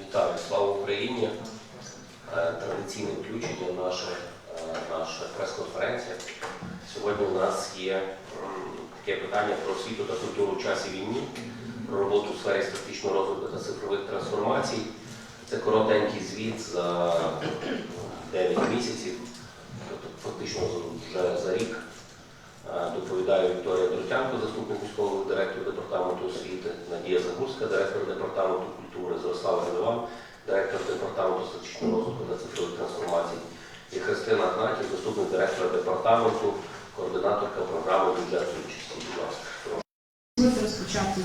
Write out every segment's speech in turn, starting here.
Вітаю, слава Україні! Е, Традиційне включення наша, е, наша прес-конференція. Сьогодні у нас є таке питання про освіту та культуру в часі війни, про роботу в сфері стратегічного розвитку та цифрових трансформацій. Це коротенький звіт за 9 місяців, тобто фактично вже за рік. Доповідає Вікторія Друтянко, заступник міського директора департаменту освіти, Надія Загурська, директор департаменту культури, Зорослава Гринова, директор департаменту статичного розвитку та цифрових трансформацій, і Христина Гнатів, заступник директора департаменту, координаторка програми бюджетної участі. Будь ласка. Розпочати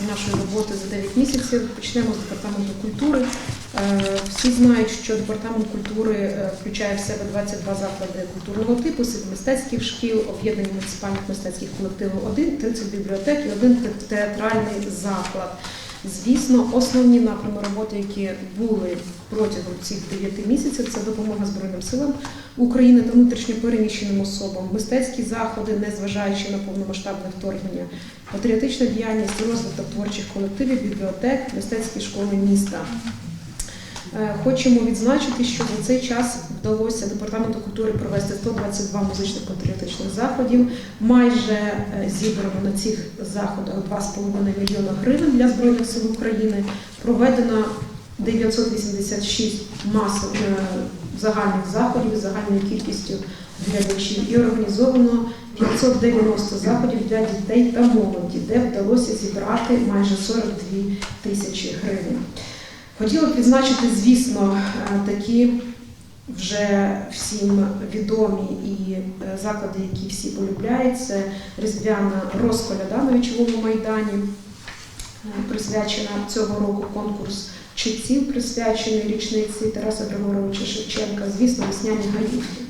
з нашої роботи за 9 місяців. Почнемо з департаменту культури. Е, Всі знають, що департамент культури е, включає в себе 22 заклади культурного типу, 7 мистецьких шкіл, об'єднані муніципальних мистецьких колективів 1, 30 бібліотек і один театральний заклад. Звісно, основні напрями роботи, які були протягом цих 9 місяців, це допомога Збройним силам України та внутрішньо переміщеним особам, мистецькі заходи, незважаючи на повномасштабне вторгнення, патріотична діяльність, розвиток творчих колективів, бібліотек, мистецькі школи міста. Е, Хочемо відзначити, що за цей час вдалося департаменту культури провести 122 музичних патріотичних заходів. Майже е, зібрано на цих заходах 2,5 мільйона гривень для збройних сил України. Проведено 986 масових е, загальних заходів загальною кількістю глядачів і організовано 590 заходів для дітей та молоді, де вдалося зібрати майже 42 тисячі гривень. Хотіла б відзначити, звісно, е, такі вже всім відомі і е, заклади, які всі полюбляють. Це різдвяна розколяда на вічовому майдані, е, присвячена цього року конкурс читців, присвячений річниці Тараса Григоровича Шевченка, звісно, весняні гаївки.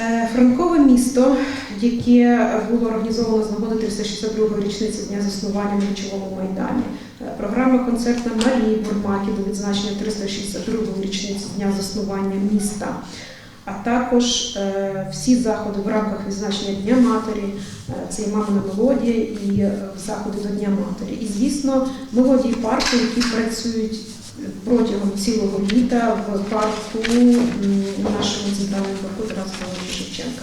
Е, Франкове місто, яке було організовано з нагоди 362-ї річниці дня заснування на Річовому майдані. Е, Програма концертна Марії Бурмаки до відзначення 362-ї річниці дня заснування міста. А також е, всі заходи в рамках відзначення Дня Матері, це і мамина мелодія, і заходи до Дня Матері. І, звісно, мелодії парку, які працюють протягом цілого літа в парку, м, нашому центральному парку Тараса Шевченка.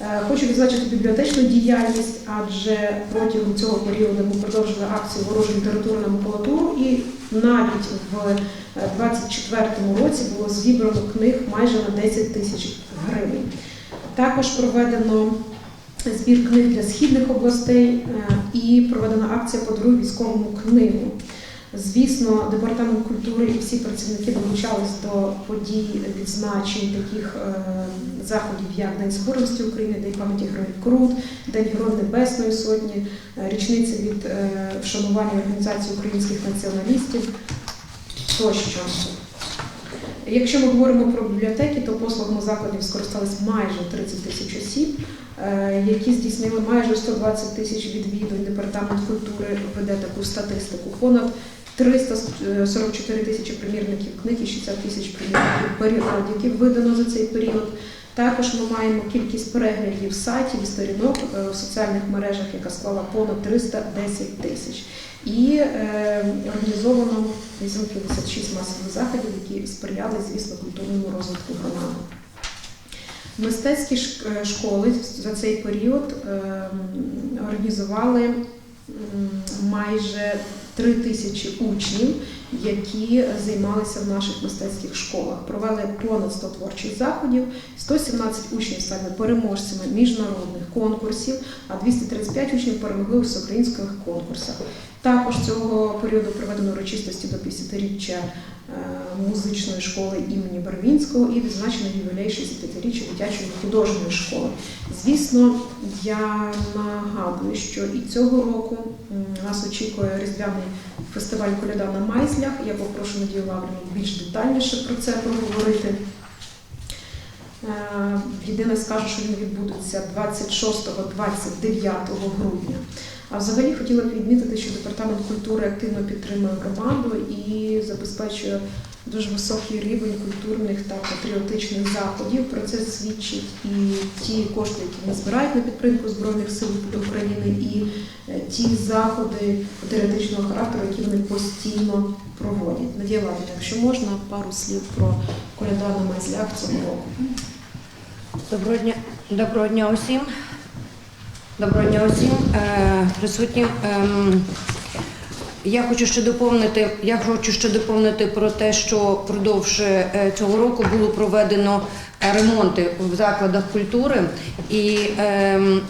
Е, Хочу відзначити бібліотечну діяльність, адже протягом цього періоду ми продовжили акцію ворожу літературну макулатуру і навіть в 2024 році було зібрано книг майже на 10 тисяч гривень. Також проведено збір книг для східних областей е, і проведена акція «Подаруй військовому книгу. Звісно, департамент культури і всі працівники долучались до подій відзначень таких е, заходів, як День Соборності України, День пам'яті Героїв Крут, День Героїв Небесної Сотні, е, річниця від е, вшанування організації українських націоналістів тощо. Якщо ми говоримо про бібліотеки, то послугами закладів скористались майже 30 тисяч осіб, які здійснили майже 120 тисяч відвідувань. Департамент культури веде таку статистику. Понад 344 тисячі примірників книг і 60 тисяч примірників періодиків видано за цей період. Також ми маємо кількість переглядів сайтів і сторінок е, в соціальних мережах, яка склала понад 310 тисяч. І е, організовано 856 масових заходів, які сприяли, звісно, культурному розвитку громади. Мистецькі е, школи за цей період е, організували майже 3 тисячі учнів, які займалися в наших мистецьких школах. Провели понад 100 творчих заходів, 117 учнів стали переможцями міжнародних конкурсів, а 235 учнів перемогли у всеукраїнських конкурсах. Також цього періоду проведено урочистості до 50-річчя е, музичної школи імені Барвінського і відзначено ювілей 65-річчя дитячої художньої школи. Звісно, я нагадую, що і цього року нас очікує різдвяний фестиваль Коляда на Майзлях. Я попрошу Надію Лаврівну більш детальніше про це проговорити. Е, Єдине скажу, що він відбудеться 26-29 грудня. А взагалі хотіла б відмітити, що департамент культури активно підтримує громаду і забезпечує дуже високий рівень культурних та патріотичних заходів. Про це свідчить і ті кошти, які вони збирають на підтримку Збройних сил України, і е, ті заходи патріотичного характеру, які вони постійно проводять. Надія Владимирівна, якщо можна, пару слів про коляда на майзлях цього року. Доброго дня, доброго дня усім. Доброго дня усім е, присутнім. Ем, я хочу ще доповнити. Я хочу ще доповнити про те, що впродовж е, цього року було проведено е, ремонти в закладах культури, і ем,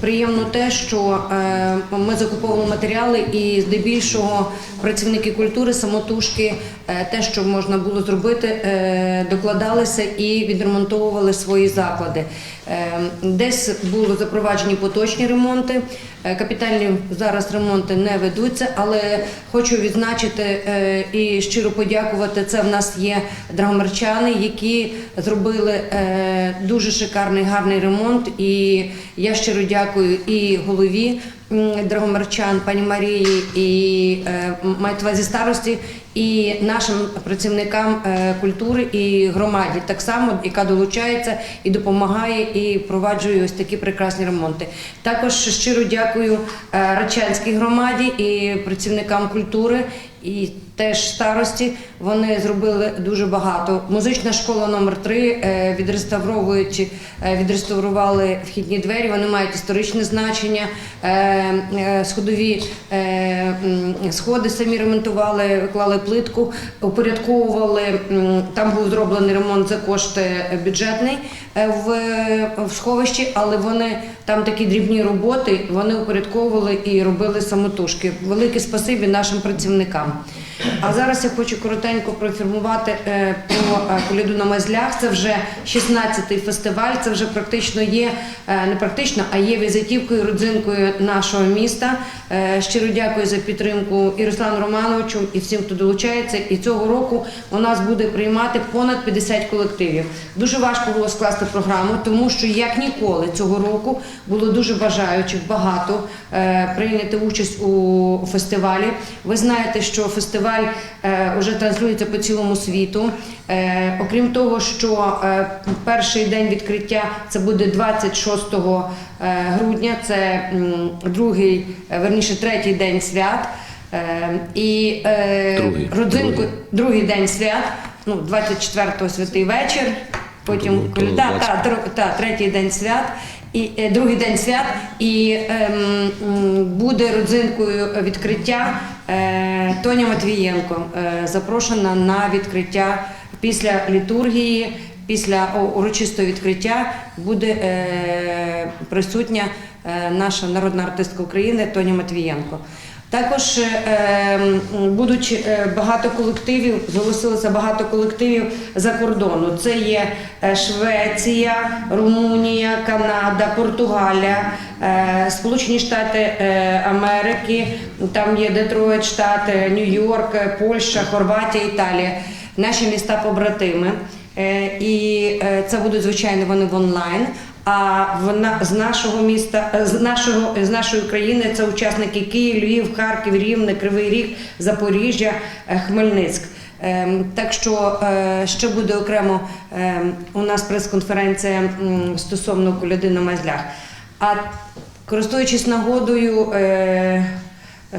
приємно те, що е, ми закуповували матеріали, і здебільшого працівники культури самотужки е, те, що можна було зробити, е, докладалися і відремонтовували свої заклади. Десь були запроваджені поточні ремонти. Капітальні зараз ремонти не ведуться, але хочу відзначити і щиро подякувати. Це в нас є драгомерчани, які зробили дуже шикарний гарний ремонт. І я щиро дякую і голові м, Драгомерчан, пані Марії, і е, увазі старості, і нашим працівникам е, культури і громаді, так само, яка долучається і допомагає, і впроваджує ось такі прекрасні ремонти. Також щиро дякую е, Рачанській громаді і працівникам культури. І теж старості вони зробили дуже багато. Музична школа номер 3 відреставровують, відреставрували вхідні двері. Вони мають історичне значення. Е, Сходові е, сходи самі ремонтували, виклали плитку, упорядковували. Там був зроблений ремонт за кошти бюджетний е, в сховищі, але вони там такі дрібні роботи. Вони упорядковували і робили самотужки. Велике спасибі нашим працівникам. А зараз я хочу коротенько проінформувати е, про е, коляду на мазлях. Це вже 16-й фестиваль. Це вже практично є е, не практично, а є візитівкою, родзинкою нашого міста. Е, Щиро дякую за підтримку і Руслану Романовичу, і всім, хто долучається. І цього року у нас буде приймати понад 50 колективів. Дуже важко було скласти програму, тому що як ніколи цього року було дуже бажаючих багато е, прийняти участь у фестивалі. Ви знаєте, що фестиваль е, вже транслюється по цілому світу. Е, окрім того, що е, перший день відкриття це буде 26 е, грудня, це другий, е, верніше третій день свят. Е, і е, Другий. родзинку, Другий. другий день свят, ну 24-го святий вечір. Потім тому коляда, 20. та, та, третій день свят. І е, другий день свят, і ем, буде родзинкою відкриття е, Тоня Матвієнко, е, запрошена на відкриття після літургії, після урочистого відкриття буде е, присутня е, наша народна артистка України Тоня Матвієнко. Також е, м, будуть е, багато колективів, зголосилося багато колективів за кордону. Це є е, Швеція, Румунія, Канада, Португалія, Сполучені Штати Америки, там є Детройт, штат, Нью-Йорк, Польща, Хорватія, Італія. Наші міста побратими. І це будуть звичайно вони в онлайн. А вона з нашого міста, е, з нашого з нашої країни це учасники Київ, Львів, Харків, Рівне, Кривий Ріг, Запоріжжя, е, Хмельницьк. Ем, Так що е, ще буде окремо ем, у нас прес-конференція стосовно коляди на мазлях. А користуючись нагодою, е,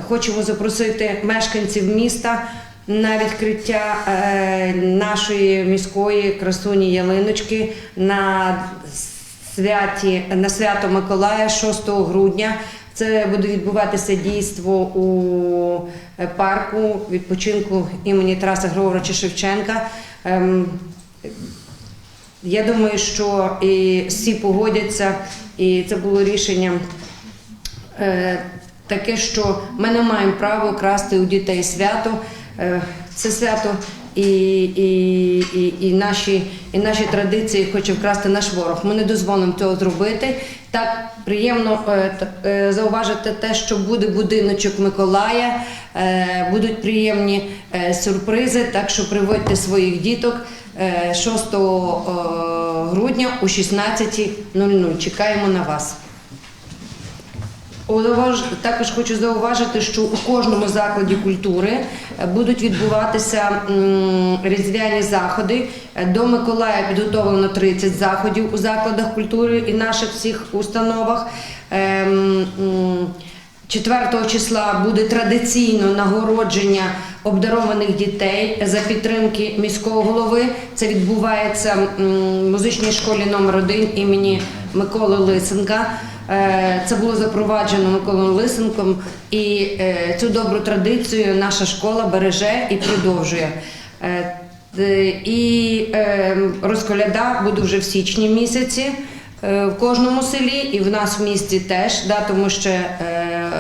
хочемо запросити мешканців міста на відкриття е, нашої міської красуні Ялиночки на святі на свято Миколая 6 грудня. Це буде відбуватися дійство у е, парку відпочинку імені Тараса Григоровича Шевченка. Ем, Я думаю, що і всі погодяться, і це було рішення е, таке, що ми не маємо права красти у дітей свято. Е, Це свято і, і, і, і, наші, і наші традиції хоче вкрасти наш ворог. Ми не дозволимо цього зробити. Так приємно е, е, зауважити те, що буде будиночок Миколая, е, будуть приємні е, сюрпризи, так що приводьте своїх діток е, 6 е, грудня о 16.00. Чекаємо на вас. Також хочу зауважити, що у кожному закладі культури е, будуть відбуватися різдвяні заходи. Е, До Миколая підготовлено 30 заходів у закладах культури і наших всіх установах. Ем, 4 числа буде традиційно нагородження обдарованих дітей за підтримки міського голови. Це відбувається в музичній школі номер 1 імені Миколи Лисенка. Е, Це було запроваджено Миколою Лисенком, і е, цю добру традицію наша школа береже і продовжує. Е, І розколяда буде вже в січні місяці в кожному селі, і в нас в місті теж. Дату ми ще е,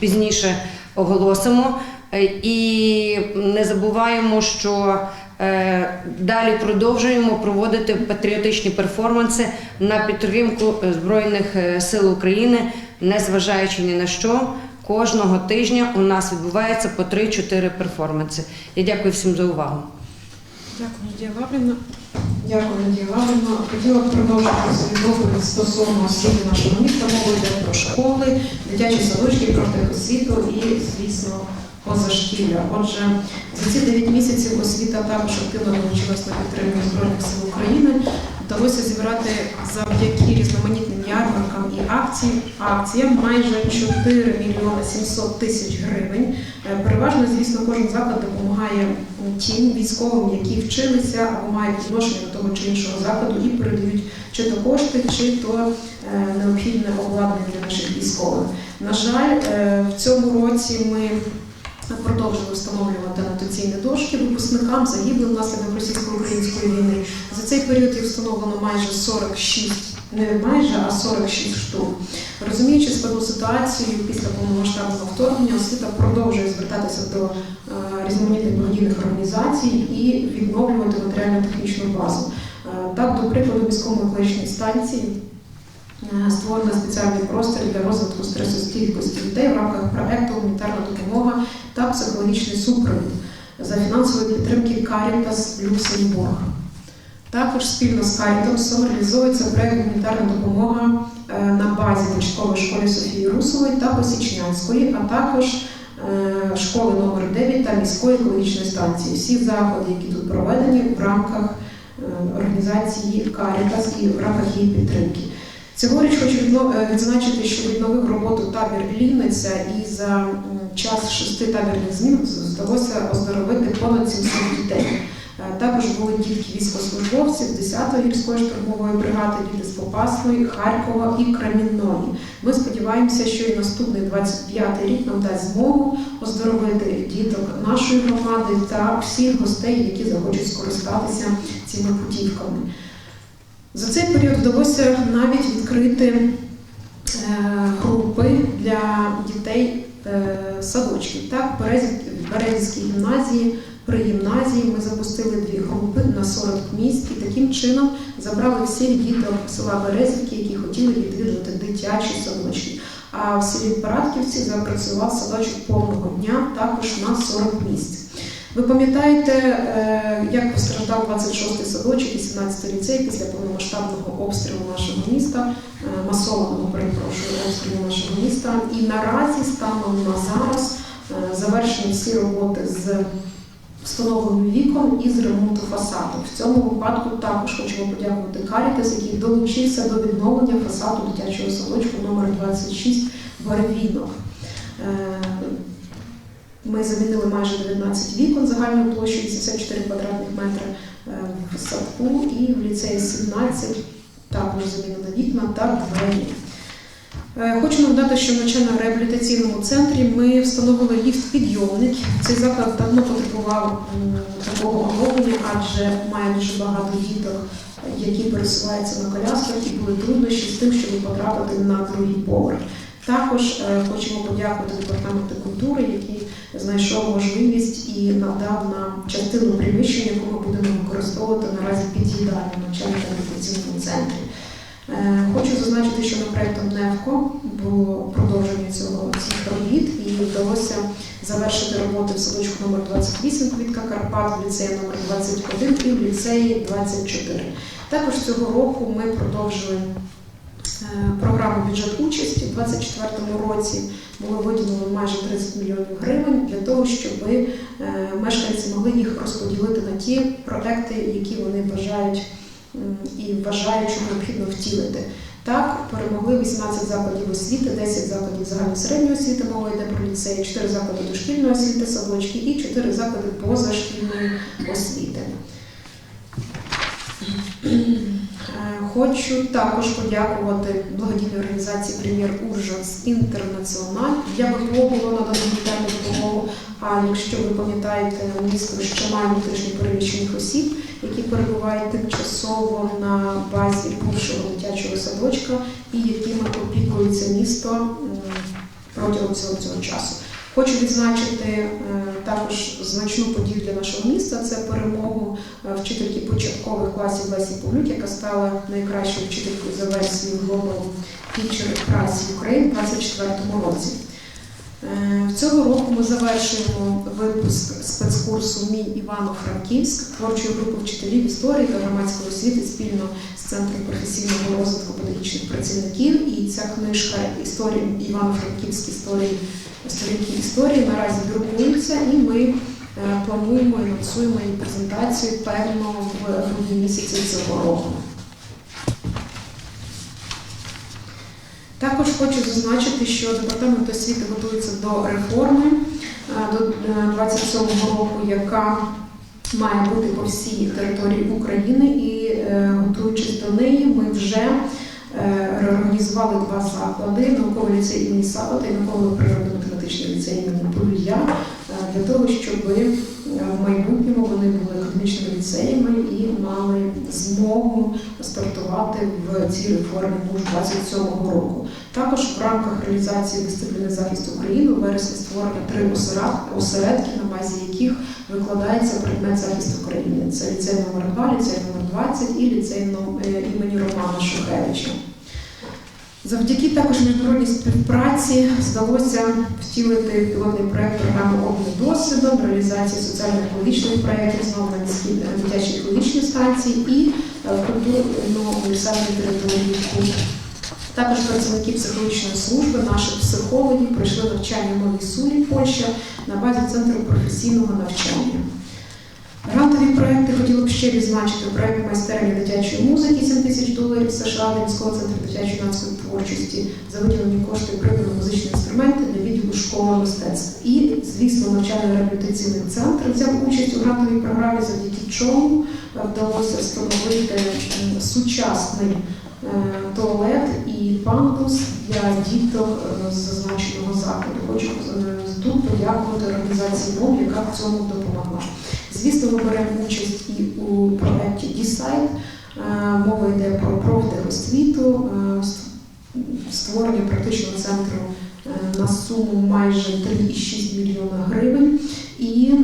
пізніше оголосимо. Е, І не забуваємо, що е, далі продовжуємо проводити патріотичні перформанси на підтримку е, Збройних е, сил України, незважаючи ні на що. Кожного тижня у нас відбувається по 3-4 перформанси. Я дякую всім за увагу. Дякую, Надія Лаврівна. Дякую, Надія Лаврівна. Хотіла б продовжити свій доповідь стосовно освіти нашого міста. Мова йде про школи, дитячі садочки, про техосвіту і, звісно, позашкілля. Отже, за ці 9 місяців освіта також активно долучилась на підтримку Збройних сил України. Вдалося зібрати завдяки різноманітним ярмаркам і акцій, акціям майже 4 мільйони 700 тисяч гривень. Е, Переважно, звісно, кожен заклад допомагає тим військовим, які вчилися або мають відношення до того чи іншого закладу і передають чи то кошти, чи то е, необхідне обладнання для наших військових. На жаль, е, в цьому році ми продовжили встановлювати анотаційні дошки випускникам загиблим внаслідок російсько-української війни. За цей період їх встановлено майже 46, не майже, а 46 штук. Розуміючи складну ситуацію після повномасштабного вторгнення, освіта продовжує звертатися до е, різноманітних благодійних організацій і відновлювати матеріально-технічну базу. Е, Так, до прикладу, в міському екологічній станції створено спеціальний простір для розвитку стресостійкості дітей в рамках проекту Гуманітарна допомога та психологічний супровід за фінансової підтримки Caritas Люксембург. Також спільно з Caritas реалізовується проект гуманітарна допомога е, на базі початкової школи Софії Русової та Посічнянської, а також е, школи номер 9 та міської екологічної станції. Всі заходи, які тут проведені в рамках е, організації Caritas і в рамках її підтримки. Цьогоріч хочу е, відзначити, що відновив роботу табір Лівниця і за час шести табірних змін вдалося оздоровити понад 700 дітей. Е, Також були дітки військовослужбовців 10-ї гірської штурмової бригади, діти з Попасної, Харкова і Кремінної. Ми сподіваємося, що і наступний 25-й рік нам дасть змогу оздоровити діток нашої громади та всіх гостей, які захочуть скористатися цими путівками. За цей період вдалося навіть відкрити е, групи для дітей е, садочків. Так, в Березівській гімназії при гімназії ми запустили дві групи на 40 місць і таким чином забрали всіх діток села Березівки, які хотіли відвідувати дитячі садочки. А в селі Парадківці запрацював садочок повного дня також на 40 місць. Ви пам'ятаєте, е, як постраждав 26-й садочок і 17-й ліцей після повномасштабного обстрілу нашого міста, е, масованого перепрошую обстрілу нашого міста. І наразі станом на зараз е, завершені всі роботи з встановленням вікон і з ремонту фасаду. В цьому випадку також хочемо подякувати Карітас, який долучився до відновлення фасаду дитячого садочку номер 26 Барвінок. Ми замінили майже 19 вікон загальною площею 74 квадратних метри е, в садку і в ліцеї 17 також замінено вікна та двері. Е, Хочу нагадати, що в навчально-реабілітаційному центрі ми встановили ліфт-підйомник. Цей заклад давно потребував такого оновлення, адже має дуже багато діток, які пересуваються на колясках і були труднощі з тим, щоб потрапити на другий поверх. Також е, хочемо подякувати департаменту культури, який знайшов можливість і надав нам частину приміщення, яку ми будемо використовувати наразі під їдальню в навчально-реабілітаційному центрі. Е, Хочу зазначити, що на проєктом НЕВКО було продовження цього цих робіт і вдалося завершити роботи в садочку номер 28 Квітка Карпат, в ліцеї номер 21 і в ліцеї 24. Також цього року ми продовжили е, програми бюджет участі у 2024 році було виділено майже 30 мільйонів гривень для того, щоб е, мешканці могли їх розподілити на ті проекти, які вони бажають і вважають, що необхідно втілити. Так, перемогли 18 закладів освіти, 10 закладів загальної середньої освіти, мова йде про ліцеї, 4 заклади дошкільної освіти, садочки і 4 заклади позашкільної освіти. Е, Хочу також подякувати благодійній організації Прем'єр Уржанс Інтернаціональ. Для ВПО було надано гуманітарну допомогу. А якщо ви пам'ятаєте, місто ще має внутрішньо переміщених осіб, які перебувають тимчасово на базі бувшого дитячого садочка і якими опікується місто протягом цього, цього часу. Хочу відзначити е, також значну подію для нашого міста. Це перемогу е, вчительки початкових класів Лесі Павлюк, яка стала найкращою вчителькою за версією Global Teacher Prize Ukraine у 2024 році. Е, Цього року ми завершуємо випуск спецкурсу Мій Івано-Франківськ творчої групи вчителів історії та громадської освіти спільно з Центром професійного розвитку педагогічних працівників. І ця книжка історії Івано-Франківські історії сторінки історії наразі друкується, і ми е, плануємо і анонсуємо її презентацію певно в грудні місяці цього року. Також хочу зазначити, що департамент освіти готується до реформи е, до 27 року, яка має бути по всій території України, і е, готуючись до неї, ми вже е, реорганізували два заклади: науковий ліцей імені Савата і науково-природно-математичний ліцей імені е, для того, щоб е, в майбутньому вони були академічними ліцеями і мали змогу стартувати в цій реформі буж 27-го року. Також в рамках реалізації дисципліни захисту України у вересні створено три осередки, на базі яких викладається предмет захисту України. Це ліцей номер 2 ліцей номер 20 і ліцей е, імені Романа Шухевича. Завдяки також міжнародній співпраці вдалося втілити пілотний проект програми обміну досвідом, реалізації соціально-екологічних проєктів знову на міській е, станції і е, культурно-універсальній території. Також працівники психологічної служби, наших психологів пройшли навчання в Новій Сулі, Польща, на базі центру професійного навчання. Грантові проекти хотіла б ще відзначити проект майстерні дитячої музики 7 тисяч доларів США для міського центру дитячої юнацької творчості за виділені кошти придбано музичні інструменти для відділу школи мистецтв. І, звісно, навчально-реабілітаційний центр взяв участь у грантовій програмі, завдяки чому е, вдалося встановити сучасний е, туалет і пандус для діток е, з зазначеного закладу. Хочу е, тут подякувати організації МОВ, яка в цьому допомогла. Звісно, ми беремо участь і у проєкті Дісайт. Мова йде про профтехосвіту, е, створення практичного центру е, на суму майже 3,6 мільйона гривень. І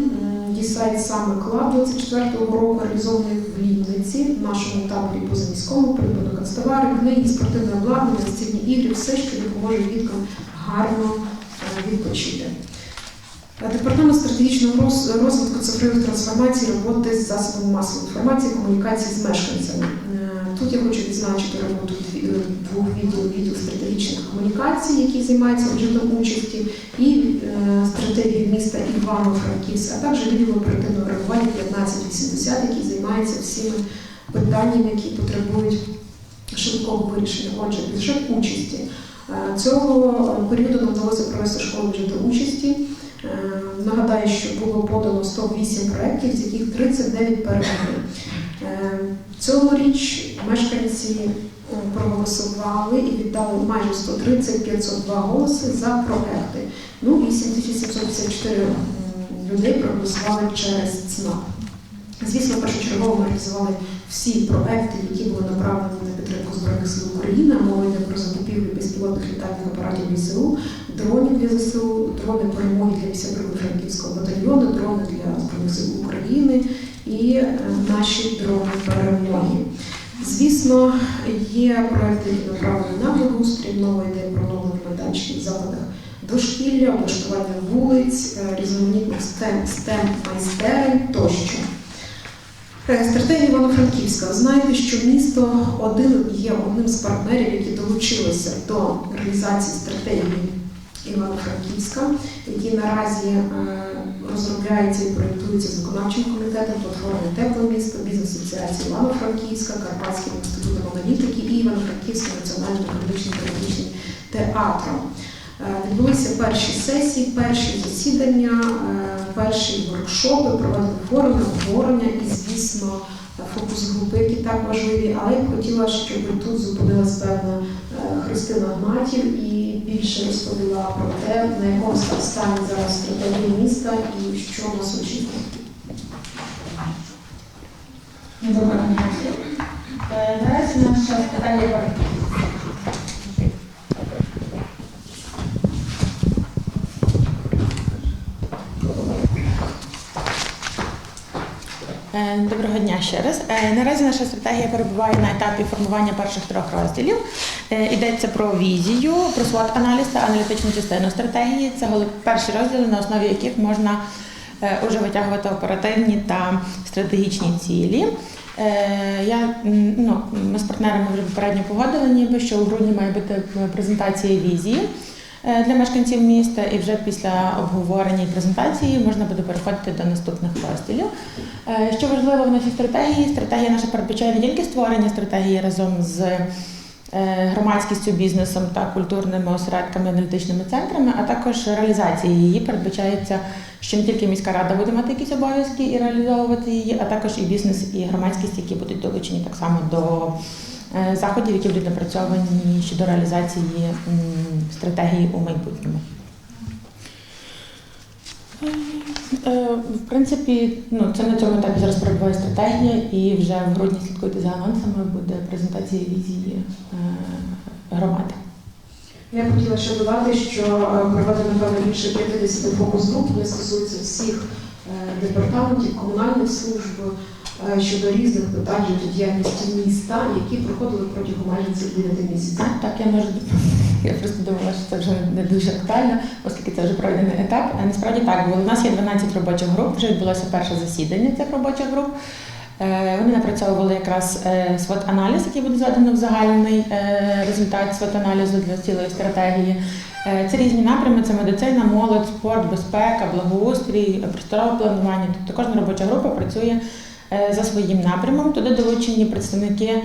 Дісайт саме клаб 24-го року реалізований в Лівниці, в нашому таборі позаміському, придбано канцтовари, книги, спортивне обладнання, настільні ігри, все, що допоможе діткам гарно е, відпочити. Департамент стратегічного розвитку цифрових трансформацій роботи з засобами масової інформації, комунікації з мешканцями. Е, Тут я хочу відзначити роботу е, двох відділів відділ стратегічних комунікацій, які займаються бюджетом участі, і е, стратегії міста Івано-Франківська, а також відділ оперативного реагування 1580, який займається всіми питаннями, які потребують швидкого вирішення. Отже, бюджет участі. Е, Цього періоду нам вдалося провести школу бюджету участі. Е, Нагадаю, що було подано 108 проєктів, з яких 39 перемогли. Е, Цьогоріч мешканці е, проголосували і віддали майже 130 502 голоси за проекти. Ну і 7754 м, людей проголосували через ЦНАП. Звісно, першочергово ми реалізували всі проекти, які були направлені на підтримку Збройних сил України. Мова йде про закупівлю безпілотних літальних апаратів ЗСУ, дронів для ЗСУ, дрони перемоги для 52 франківського батальйону, дрони для Збройних сил України і е, наші дрони перемоги. Звісно, є проекти, які направлені на благоустрій, мова йде про нові майданчики в закладах дошкілля, облаштування вулиць, е, різноманітних стем, стем майстерень тощо. Стратегія Івано-Франківська. Ви знаєте, що місто один є одним з партнерів, які долучилися до реалізації стратегії Івано-Франківська, які наразі е, розробляються і проєктуються з виконавчим комітетом платформи Тепле місто, бізнес-асоціації Івано-Франківська, Карпатським інститутом аналітики і Івано-Франківським національним економічним педагогічним театром. Е, Відбулися перші сесії, перші засідання, е, перші воркшопи, проведені форуми, обговорення і, звісно, фокус-групи, які так важливі. Але я б хотіла, щоб тут зупинилась певна е, Христина Гнатів і більше розповіла про те, на якому стані зараз стратегія міста і що нас очікує. Доброго дня. Наразі наша стратегія Доброго дня ще раз. Е, Наразі наша стратегія перебуває на етапі формування перших трьох розділів. Е, Йдеться про візію, про свот аналіз та аналітичну частину стратегії. Це перші розділи, на основі яких можна е, уже витягувати оперативні та стратегічні цілі. Е, Я, ну, ми з партнерами вже попередньо погодили, ніби що у грудні має бути презентація візії е, для мешканців міста, і вже після обговорення і презентації можна буде переходити до наступних розділів. Е, Що важливо в нашій стратегії? Стратегія наша передбачає не тільки створення стратегії разом з е, громадськістю, бізнесом та культурними осередками, аналітичними центрами, а також реалізація її передбачається, що не тільки міська рада буде мати якісь обов'язки і реалізовувати її, а також і бізнес, і громадськість, які будуть долучені так само до е, заходів, які будуть напрацьовані щодо реалізації стратегії у майбутньому. Е, В принципі, ну це на цьому етапі зараз перебуває стратегія, і вже в грудні слідкуйте за анонсами буде презентація візії е, громади. Я б хотіла ще додати, що е, проведено певно більше 50 фокус-груп, вони стосуються всіх е, департаментів, комунальних служб е, щодо різних питань життєдіяльності міста, які проходили протягом майже цих 9 місяців. Так, я можу я просто думала, що це вже не дуже актуально, оскільки це вже пройдений етап. А насправді так було. У нас є 12 робочих груп, вже відбулося перше засідання цих робочих груп. Е, Вони напрацьовували якраз свот аналіз, який буде зведено в загальний е, результат свот аналізу для цілої стратегії. Е, Це різні напрями: це медицина, молодь, спорт, безпека, благоустрій, просторове планування. Тобто кожна робоча група працює е, за своїм напрямом. Туди долучені представники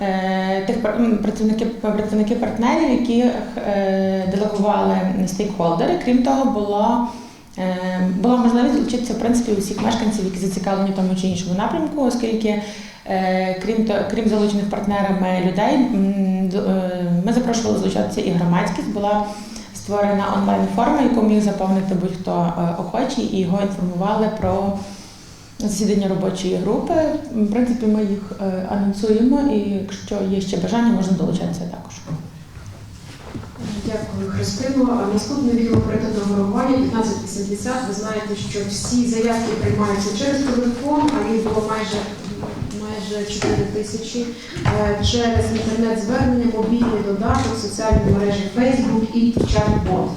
е, тих працівники, представники партнерів, які е, делегували стейкхолдери. Крім того, було Е, Була можливість долучитися в принципі усіх мешканців, які зацікавлені в тому чи іншому напрямку, оскільки е, крім то, крім залучених партнерами людей, е, ми запрошували залучатися і громадськість. Була створена онлайн форма, яку міг заповнити будь-хто е, охочий, і його інформували про засідання робочої групи. В принципі, ми їх е, анонсуємо, і якщо є ще бажання, можна долучатися також. Дякую, Христино. А Наступне відео оперативного реагування 1580. Ви знаєте, що всі заявки приймаються через телефон, а їх було майже майже 4 тисячі Е, через інтернет-звернення, мобільний додаток, соціальні мережі Facebook і чат-бот.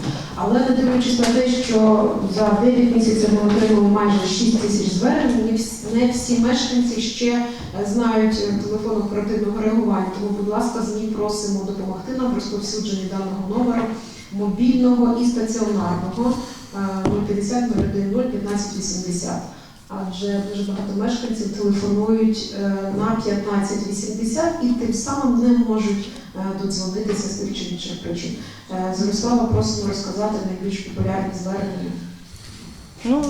Але не дивлячись на те, що за 9 місяців ми отримали майже 6 тисяч звернень, не всі, мешканці ще е, знають е, телефон оперативного реагування. Тому, будь ласка, ЗМІ просимо допомогти нам в розповсюдженні даного номеру мобільного і стаціонарного е, 050 01 0 1580. Адже дуже багато мешканців телефонують е, на 1580 і тим самим не можуть е, додзвонитися з тих чи інших причин. Е, Зорислава, просимо розказати найбільш популярні звернення. Ну,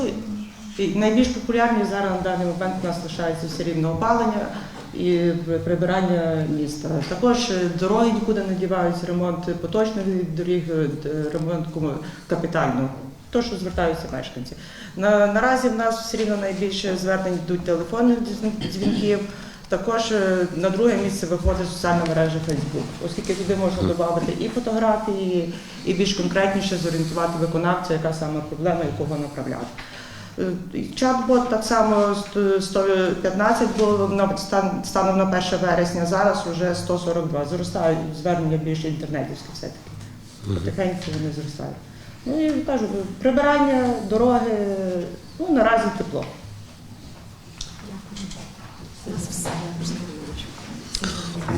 найбільш популярні зараз на даний момент у нас лишається все рівно опалення і прибирання міста. Також е, дороги нікуди не діваються, ремонт поточних доріг, е, ремонт капітального. То, що звертаються мешканці. На, наразі в нас все рівно найбільше звернень йдуть телефонних дзвінків. Також е, на друге місце виходить соціальна мережа Facebook, оскільки туди можна додати і фотографії, і більш конкретніше зорієнтувати виконавця, яка саме проблема, якого направляти. Е, Чат-бот так само 115 було на станом на 1 вересня, зараз вже 142. Зростають звернення більше інтернетівські все-таки. Потихеньку вони зростають. Ну, я кажу, прибирання дороги, ну наразі тепло.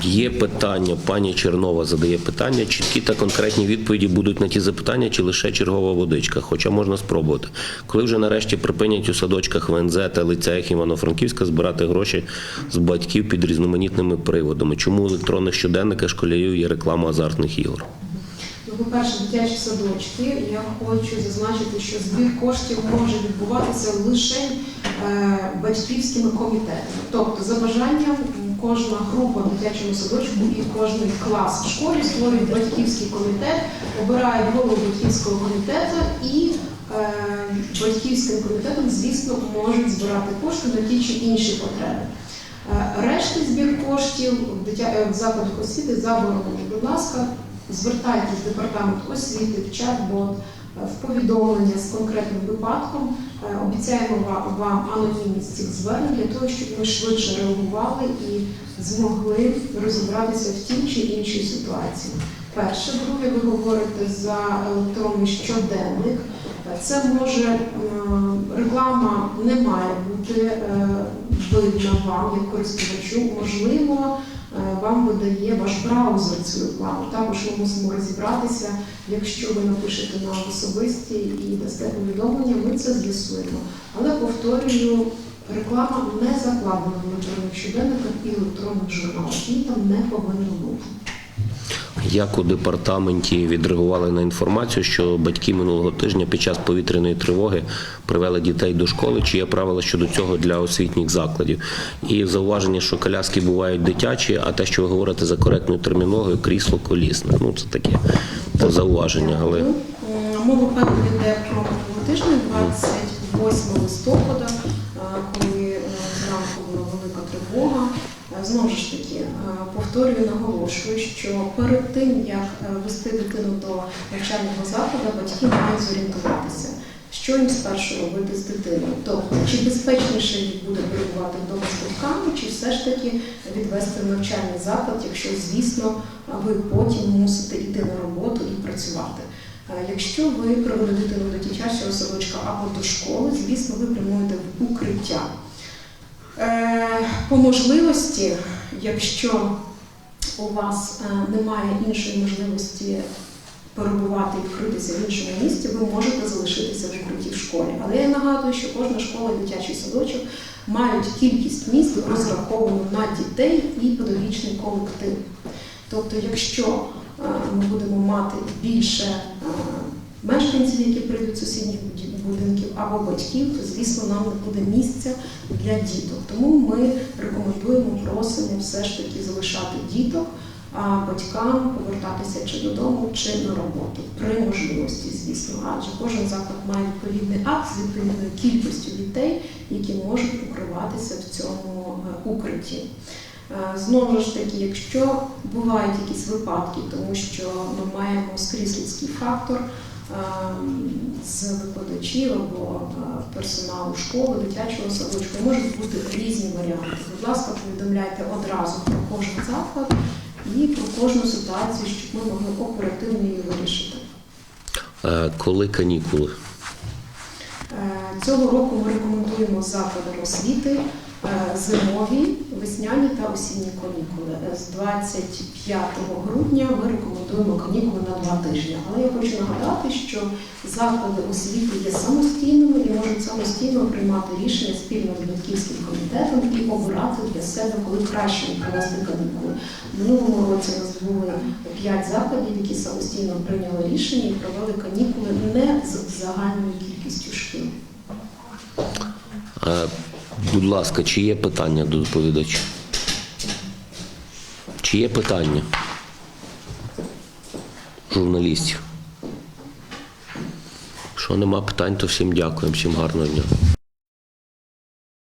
Є питання, пані Чернова задає питання. Чіткі та конкретні відповіді будуть на ті запитання, чи лише чергова водичка, хоча можна спробувати. Коли вже нарешті припинять у садочках ВНЗ та лицеях Івано-Франківська збирати гроші з батьків під різноманітними приводами, чому у електронних щоденниках школярів є реклама азартних ігор? По-перше, дитячі садочки. Я хочу зазначити, що збір коштів може відбуватися лише е, батьківськими комітетами. Тобто, за бажанням кожна група в дитячому садочку і кожен клас в школі створюють батьківський комітет, обирають голову батьківського комітету і е, батьківським комітетом, звісно, можуть збирати кошти на ті чи інші потреби. Е, Решти збір коштів в закладах освіти заборонені. Будь ласка, звертайтесь в департамент освіти, в чат-бот, е, в повідомлення з конкретним випадком. Е, Обіцяємо вам, анонімність цих звернень для того, щоб ми швидше реагували і змогли розібратися в тій чи іншій ситуації. Перше, друге, ви говорите за електронний щоденник. Це може реклама не має бути е, видна вам як користувачу. Можливо, вам видає ваш браузер цю рекламу. Також ми мусимо розібратися. Якщо ви напишете на особисті і дасте повідомлення, ми це з'ясуємо. Але повторюю, реклама не закладена в електронних щоденниках і електронних журналах. Її там не повинно бути. Як у департаменті відреагували на інформацію, що батьки минулого тижня під час повітряної тривоги привели дітей до школи? Чи є правила щодо цього для освітніх закладів? І зауваження, що коляски бувають дитячі, а те, що ви говорите за коректною термінологою, крісло колісне. Ну це таке зауваження, але Мова певно йде про тижня, 28 листопада, е, коли е, зранку була велика тривога. Е, Знову ж таки, е, повторюю, наголошую, що перед тим, як е, вести дитину до навчального закладу, батьки мають зорієнтуватися, що їм спершу робити з дитиною. Тобто, чи безпечніше їй буде перебувати вдома з батьками, чи все ж таки відвести в навчальний заклад, якщо, звісно, ви потім мусите йти на роботу і працювати. Е, Якщо ви привели дитину до дитячого садочка або до школи, звісно, ви прямуєте в укриття. Е, По можливості, якщо у вас е, немає іншої можливості перебувати і вкритися в іншому місці, ви можете залишитися в укритті школі. Але я нагадую, що кожна школа і дитячий садочок мають кількість місць розраховану на дітей і педагогічний колектив. Тобто, якщо е, ми будемо мати більше мешканців, які прийдуть з сусідніх будинків або батьків, то звісно нам не буде місця для діток. Тому ми рекомендуємо, просимо все ж таки залишати діток, а батькам повертатися чи додому, чи на роботу при можливості, звісно. Адже кожен заклад має відповідний акт з відповідною кількістю дітей, які можуть укриватися в цьому е, укритті. Е, Знову ж таки, якщо бувають якісь випадки, тому що ми маємо скрізь людський фактор з викладачів або е, персоналу школи, дитячого садочку, можуть бути різні варіанти. Будь ласка, повідомляйте одразу про кожен заклад і про кожну ситуацію, щоб ми могли оперативно її вирішити. е, коли канікули? Цього року ми рекомендуємо закладам освіти е, зимові, весняні та осінні канікули. Е, З 25 грудня ми рекомендуємо канікули на два тижні. Але я хочу нагадати, що заклади освіти є самостійними і можуть самостійно приймати рішення спільно з батьківським комітетом і обирати для себе, коли краще провести канікули. В минулому році нас були п'ять закладів, які самостійно прийняли рішення і провели канікули не з загальною кількістю шкіл. Е, Будь ласка, чи є питання до доповідача? Чи є питання журналістів? Якщо нема питань, то всім дякуємо, всім гарного дня.